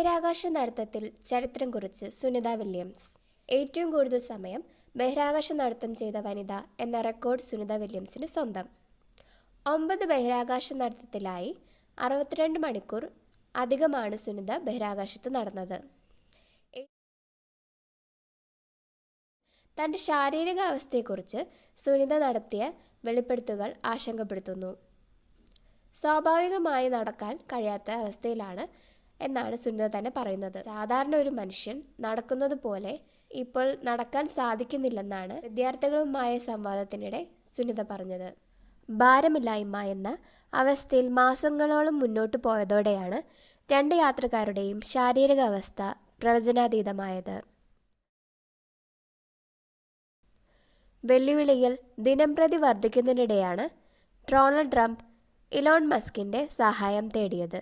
ബഹിരാകാശ നടത്തത്തിൽ ചരിത്രം കുറിച്ച് സുനിത വില്യംസ്. ഏറ്റവും കൂടുതൽ സമയം ബഹിരാകാശ നടത്തം ചെയ്ത വനിത എന്ന റെക്കോർഡ് സുനിത വില്യംസിന് സ്വന്തം. ഒമ്പത് ബഹിരാകാശ നടത്തത്തിലായി അറുപത്തിരണ്ട് മണിക്കൂർ അധികമാണ് സുനിത ബഹിരാകാശത്ത് നടന്നത്. തന്റെ ശാരീരിക അവസ്ഥയെക്കുറിച്ച് സുനിത നടത്തിയ വെളിപ്പെടുത്തുകൾ ആശങ്കപ്പെടുത്തുന്നു. സ്വാഭാവികമായി നടക്കാൻ കഴിയാത്ത അവസ്ഥയിലാണ് എന്നാണ് സുനിത തന്നെ പറയുന്നത്. സാധാരണ ഒരു മനുഷ്യൻ നടക്കുന്നത് പോലെ ഇപ്പോൾ നടക്കാൻ സാധിക്കുന്നില്ലെന്നാണ് വിദ്യാർത്ഥികളുമായ സംവാദത്തിനിടെ സുനിത പറഞ്ഞത്. ഭാരമില്ലായ്മ എന്ന അവസ്ഥയിൽ മാസങ്ങളോളം മുന്നോട്ട് പോയതോടെയാണ് രണ്ട് യാത്രക്കാരുടെയും ശാരീരിക അവസ്ഥ പ്രവചനാതീതമായത്. വെല്ലുവിളികൾ ദിനംപ്രതി വർദ്ധിക്കുന്നതിനിടെയാണ് ഡൊണാൾഡ് ട്രംപ് ഇലോൺ മസ്കിന്റെ സഹായം തേടിയത്.